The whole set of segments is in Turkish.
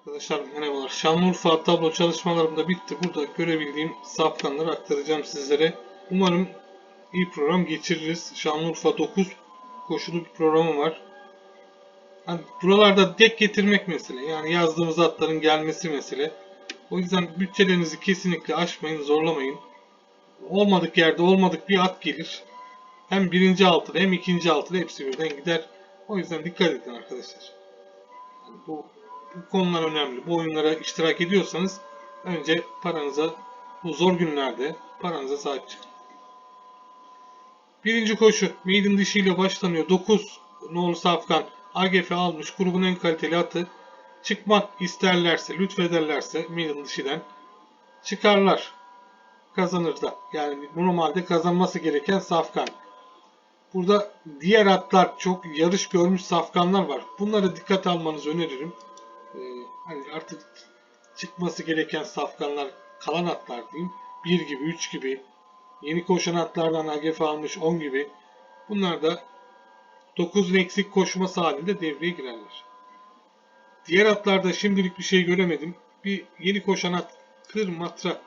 Arkadaşlar merhabalar. Şanlıurfa tablo çalışmalarım da bitti. Burada görebildiğim safkanları aktaracağım sizlere. Umarım iyi program geçiririz. Şanlıurfa 9 koşulu bir programı var. Hani buralarda dek getirmek mesele. Yani yazdığımız atların gelmesi mesele. O yüzden bütçelerinizi kesinlikle aşmayın, zorlamayın. Olmadık yerde olmadık bir at gelir. Hem birinci altılı hem ikinci altılı hepsi birden gider. O yüzden dikkat edin arkadaşlar. Yani bu bu konular önemli. Bu oyunlara iştirak ediyorsanız önce paranıza bu zor günlerde paranıza sahip çıkın. Birinci koşu maiden dişiyle başlanıyor. 9 nolu safkan AGF almış grubun en kaliteli atı. Çıkmak isterlerse, lütfederlerse maiden dişiden çıkarlar. Kazanır da. Yani normalde kazanması gereken safkan. Burada diğer atlar çok yarış görmüş safkanlar var. Bunlara dikkat almanızı öneririm. Hani artık çıkması gereken safkanlar kalan atlar diyeyim. 1 gibi, 3 gibi, yeni koşan atlardan AGF almış 10 gibi. Bunlar da 9 eksik koşması halinde devreye girerler. Diğer atlarda şimdilik bir şey göremedim. Bir yeni koşan at Kır Matra.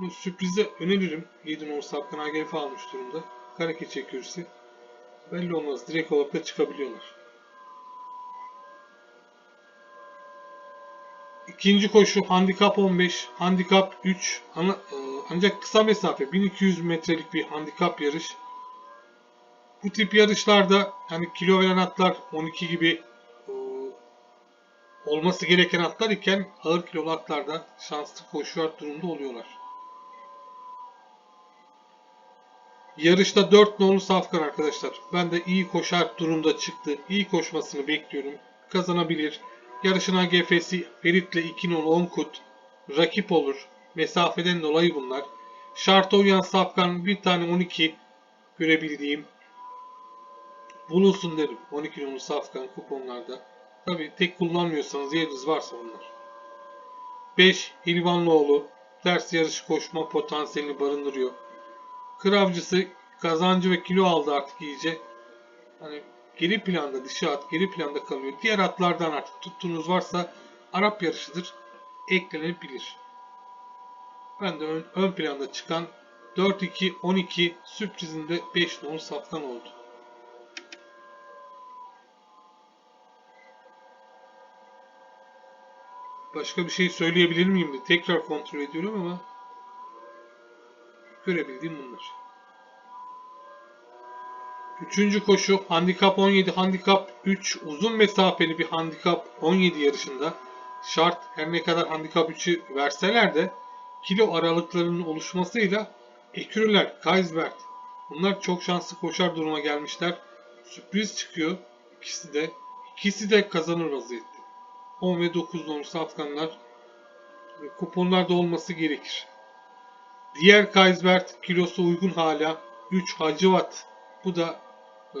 Bu sürprize öneririm. 7 numaralı safkan AGF almış durumda. Karake çekürüsü. Belli olmaz. Direkt olarak da çıkabiliyorlar. İkinci koşu handikap 15, handikap 3 ana, e, ancak kısa mesafe 1200 metrelik bir handikap yarış. Bu tip yarışlarda hani kilo veren atlar 12 gibi e, olması gereken atlar iken ağır kilolu atlarda şanslı koşuyor durumda oluyorlar. Yarışta 4 nolu safkan arkadaşlar. Ben de iyi koşar durumda çıktı. İyi koşmasını bekliyorum. Kazanabilir. Yarışın AGF'si Ferit'le 2 nolu 10 kut. Rakip olur. Mesafeden dolayı bunlar. Şarta uyan safkan bir tane 12 görebildiğim. Bulunsun derim. 12 nolu safkan kuponlarda. Tabi tek kullanmıyorsanız yeriniz varsa bunlar. 5 Hilvanlıoğlu ters yarış koşma potansiyelini barındırıyor. Kıravcısı kazancı ve kilo aldı artık iyice. Hani geri planda dişi at geri planda kalıyor. Diğer atlardan artık tuttuğunuz varsa Arap yarışıdır. Eklenebilir. Ben de ön, ön planda çıkan 4-2-12 sürprizinde 5 nolu safkan oldu. Başka bir şey söyleyebilir miyim tekrar kontrol ediyorum ama görebildiğim bunlar. Üçüncü koşu handikap 17, handikap 3 uzun mesafeli bir handikap 17 yarışında şart her ne kadar handikap 3'ü verseler de kilo aralıklarının oluşmasıyla ekürüler, Kaisbert bunlar çok şanslı koşar duruma gelmişler. Sürpriz çıkıyor ikisi de. ikisi de kazanır vaziyette. 10 ve 9 numarası Afganlar kuponlarda olması gerekir. Diğer Kaisbert kilosu uygun hala 3 Hacivat. Bu da e,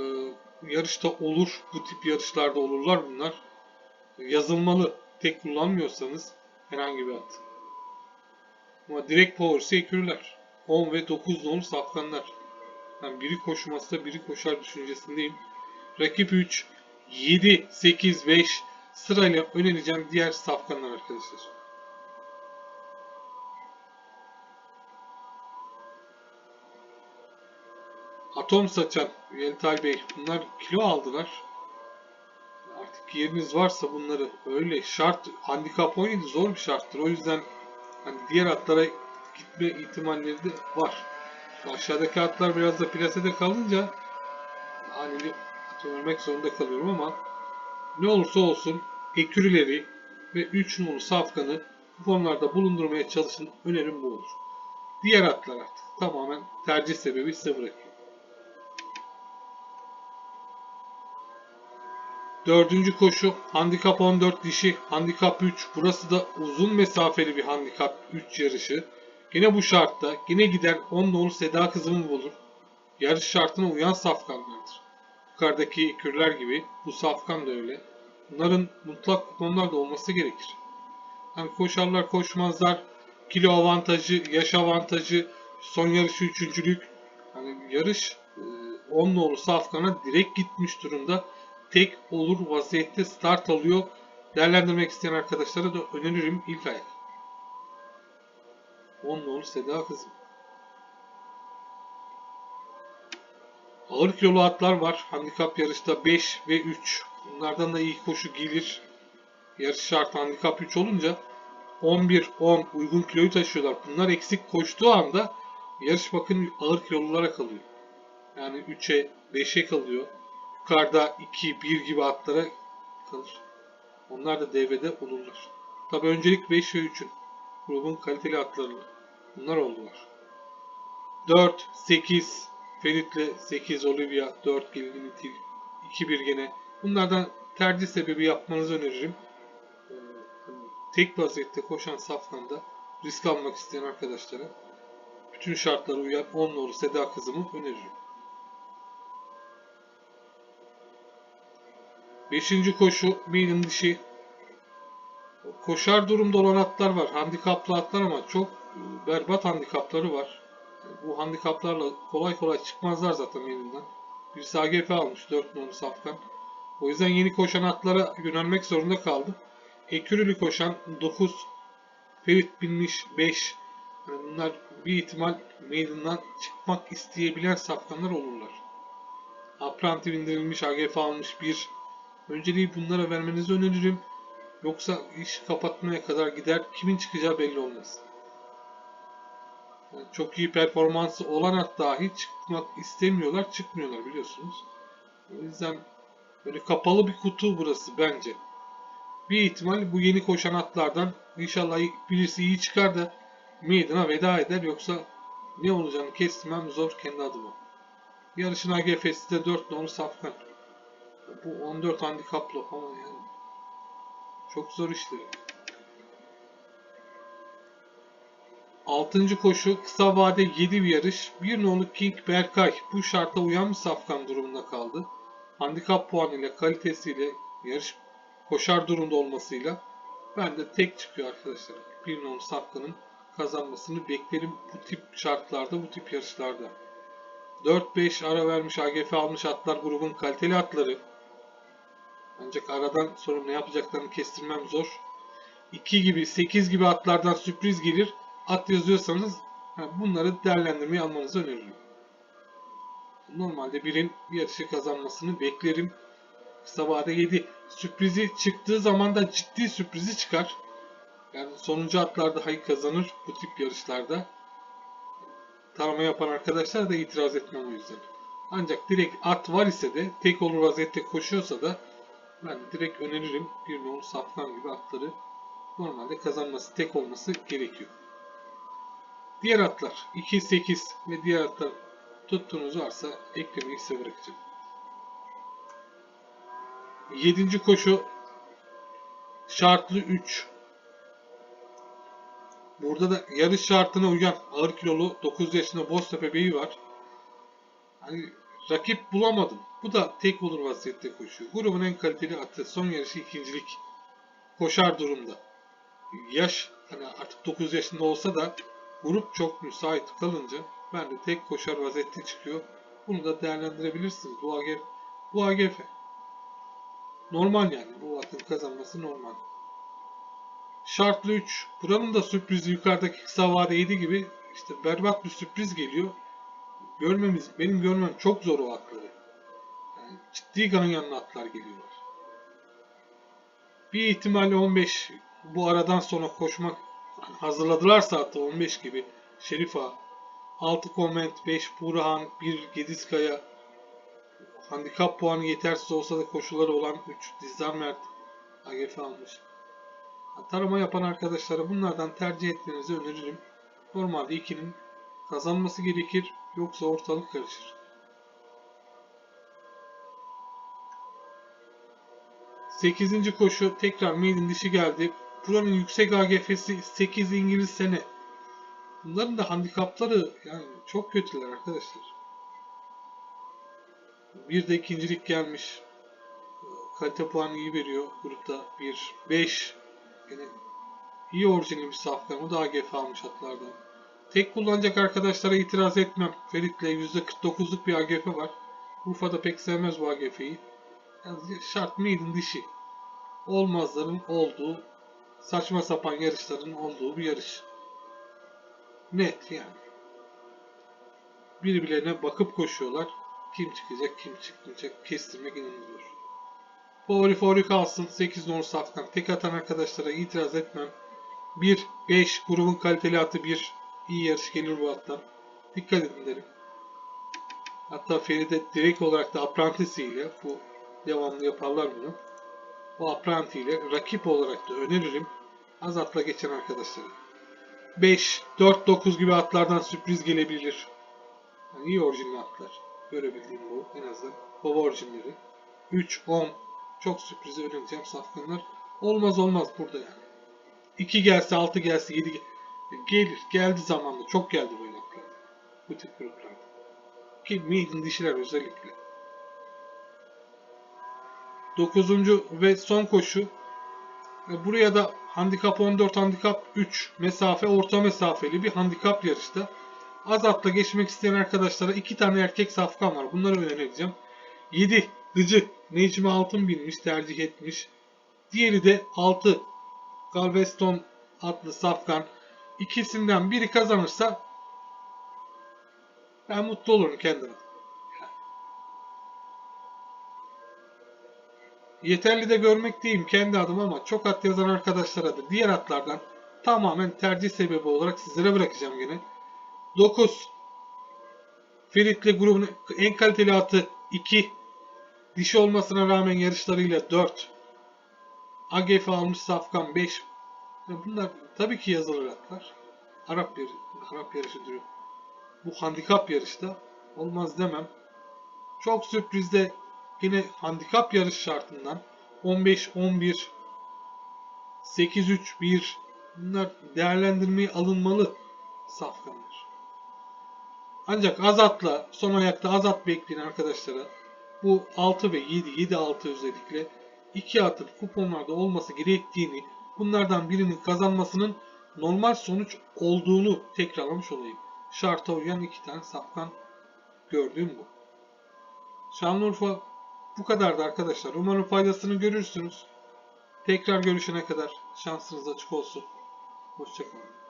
yarışta olur. Bu tip yarışlarda olurlar bunlar. Yazılmalı. Tek kullanmıyorsanız herhangi bir at. Ama direkt power ekürler. 10 ve 9 nolu safkanlar. Yani biri koşmazsa biri koşar düşüncesindeyim. Rakip 3, 7, 8, 5 sırayla önereceğim diğer safkanlar arkadaşlar. Atom saçan Yeltal Bey bunlar kilo aldılar. Artık yeriniz varsa bunları öyle şart handikap 17 zor bir şarttır. O yüzden hani diğer atlara gitme ihtimalleri de var. Şu aşağıdaki atlar biraz da plasede kalınca at vermek zorunda kalıyorum ama ne olursa olsun ekürüleri ve 3 numaralı safkanı kuponlarda bulundurmaya çalışın. Önerim bu olur. Diğer atlar artık tamamen tercih sebebi size bırakıyorum. Dördüncü koşu handikap 14 dişi handikap 3 burası da uzun mesafeli bir handikap 3 yarışı. Yine bu şartta yine gider 10 nolu Seda kızımı bulur. Yarış şartına uyan safkanlardır. Yukarıdaki kürler gibi bu safkan da öyle. Bunların mutlak kuponlarda olması gerekir. Hani koşarlar koşmazlar kilo avantajı, yaş avantajı, son yarışı üçüncülük. Hani yarış 10 nolu safkana direkt gitmiş durumda tek olur vaziyette start alıyor. Değerlendirmek isteyen arkadaşlara da öneririm ilk ayak. 10 nolu Seda kızım. Ağır kilolu atlar var. Handikap yarışta 5 ve 3. Bunlardan da iyi koşu gelir. Yarış şart handikap 3 olunca 11, 10 uygun kiloyu taşıyorlar. Bunlar eksik koştuğu anda yarış bakın ağır kilolulara kalıyor. Yani 3'e 5'e kalıyor. Yukarıda 2, 1 gibi atlara kalır. Onlar da devrede olurlar. Tabi öncelik 5 ve 3'ün. Grubun kaliteli atları. Bunlar oldular. 4, 8, Ferit'le 8, Olivia, 4, Gelin İtil, 2, 1 gene. Bunlardan tercih sebebi yapmanızı öneririm. Ee, hani tek vaziyette koşan safhanda risk almak isteyen arkadaşlara bütün şartlara uyan 10 nolu Seda kızımı öneririm. Beşinci koşu maiden dişi. Koşar durumda olan atlar var. Handikaplı atlar ama çok e, berbat handikapları var. Bu handikaplarla kolay kolay çıkmazlar zaten maiden'dan. Birisi AGF almış 4 nolu safkan. O yüzden yeni koşan atlara yönelmek zorunda kaldı. Ekürülü koşan 9, Ferit binmiş 5. Yani bunlar bir ihtimal maiden'dan çıkmak isteyebilen safkanlar olurlar. Apranti bindirilmiş, AGF almış 1. Önceliği bunlara vermenizi öneririm. Yoksa iş kapatmaya kadar gider. Kimin çıkacağı belli olmaz. Yani çok iyi performansı olan at dahi çıkmak istemiyorlar. Çıkmıyorlar biliyorsunuz. O yüzden böyle kapalı bir kutu burası bence. Bir ihtimal bu yeni koşan atlardan inşallah birisi iyi çıkar da Maiden'a veda eder. Yoksa ne olacağını kestirmem zor kendi adıma. Yarışın AGF'si de 4 nolu safkan. Bu 14 handikaplı ama yani çok zor işleri. Altıncı koşu kısa vade 7 bir yarış. Bir nolu King Berkay bu şarta uyan bir safkan durumunda kaldı. Handikap puanıyla kalitesiyle yarış koşar durumda olmasıyla ben de tek çıkıyor arkadaşlar. Bir nolu safkanın kazanmasını beklerim bu tip şartlarda bu tip yarışlarda. 4-5 ara vermiş AGF almış atlar grubun kaliteli atları. Ancak aradan sonra ne yapacaklarını kestirmem zor. 2 gibi 8 gibi atlardan sürpriz gelir. At yazıyorsanız bunları değerlendirmeyi almanızı öneririm. Normalde birin yarışı kazanmasını beklerim. Vade 7. Sürprizi çıktığı zaman da ciddi sürprizi çıkar. Yani sonuncu atlar daha iyi kazanır bu tip yarışlarda. Tarama yapan arkadaşlar da itiraz etmem o yüzden. Ancak direkt at var ise de tek olur vaziyette koşuyorsa da ben direkt öneririm bir nolu safkan gibi atları normalde kazanması tek olması gerekiyor. Diğer atlar 2, 8 ve diğer atlar tuttuğunuz varsa eklemeyi size bırakacağım. 7. koşu şartlı 3. Burada da yarış şartına uyan ağır kilolu 9 yaşında Boztepe Bey'i var. Hani rakip bulamadım. Bu da tek olur vaziyette koşuyor. Grubun en kaliteli atı son yarışı ikincilik. Koşar durumda. Yaş hani artık 9 yaşında olsa da grup çok müsait kalınca ben de tek koşar vaziyette çıkıyor. Bunu da değerlendirebilirsiniz. Bu AGF. Bu AGF. Normal yani. Bu atın kazanması normal. Şartlı 3. Buranın da sürprizi yukarıdaki kısa vadeydi gibi işte berbat bir sürpriz geliyor. Görmemiz, benim görmem çok zor o atları. Yani ciddi ganyanlı atlar geliyorlar. Bir ihtimalle 15 bu aradan sonra koşmak hazırladılarsa hatta 15 gibi Şerifa 6 Comment 5 Burhan 1 Gediskaya handikap puanı yetersiz olsa da koşuları olan 3 Dizdar Mert AGF almış. Tarama yapan arkadaşlara bunlardan tercih etmenizi öneririm. Normalde 2'nin kazanması gerekir yoksa ortalık karışır. 8. koşu tekrar maiden dişi geldi. Buranın yüksek AGF'si 8 İngiliz sene. Bunların da handikapları yani çok kötüler arkadaşlar. Bir de ikincilik gelmiş. Kalite puanı iyi veriyor. Grupta 1, 5. Yine iyi orijinal bir safkan. O da AGF almış atlardan. Tek kullanacak arkadaşlara itiraz etmem. Ferit'le %49'luk bir AGF var. Urfa'da pek sevmez bu AGF'yi. Şart maiden dişi. olmazların olduğu, saçma sapan yarışların olduğu bir yarış. Net yani. Birbirlerine bakıp koşuyorlar. Kim çıkacak, kim çıkmayacak kestirmek inanılıyor. Favori favori kalsın. 8 nolu saftan. Tek atan arkadaşlara itiraz etmem. 1, 5 grubun kaliteli atı 1. iyi yarış gelir bu attan. Dikkat edin derim. Hatta Feride direkt olarak da Apprentice ile bu devamlı yaparlar bunu. O Apprenti ile rakip olarak da öneririm. Azat'la geçen arkadaşlara. 5, 4, 9 gibi atlardan sürpriz gelebilir. Yani iyi orijinal atlar. Görebildiğim bu en azından. Baba orijinleri. 3, 10 çok sürpriz önereceğim safkanlar. Olmaz olmaz burada yani. 2 gelse 6 gelse 7 gelir. Geldi zamanla. Çok geldi böyle atlar. Bu tip gruplarda. Ki maiden dişiler özellikle. Dokuzuncu ve son koşu. E, Buraya da handikap 14, handikap 3 mesafe, orta mesafeli bir handikap yarışta. Azat'la geçmek isteyen arkadaşlara iki tane erkek safkan var. Bunları önereceğim. 7 Gıcı Necmi Altın binmiş, tercih etmiş. Diğeri de 6 Galveston adlı safkan. İkisinden biri kazanırsa ben mutlu olurum kendime. Yeterli de görmekteyim kendi adım ama çok at yazan arkadaşlara da diğer atlardan tamamen tercih sebebi olarak sizlere bırakacağım gene. 9 Ferit'le grubun en kaliteli atı 2 Dişi olmasına rağmen yarışlarıyla 4 AGF almış Safkan 5 Bunlar tabii ki yazılır atlar. Arap yarı, Arap yarışı diyor. Bu handikap yarışta olmaz demem. Çok sürprizde yine handikap yarış şartından 15-11 8-3-1 bunlar değerlendirmeye alınmalı safkanlar. Ancak Azat'la son ayakta Azat bekleyen arkadaşlara bu 6 ve 7, 7-6 özellikle iki atın kuponlarda olması gerektiğini bunlardan birinin kazanmasının normal sonuç olduğunu tekrarlamış olayım. Şarta uyan iki tane safkan gördüğüm bu. Şanlıurfa bu kadardı arkadaşlar. Umarım faydasını görürsünüz. Tekrar görüşene kadar şansınız açık olsun. Hoşçakalın.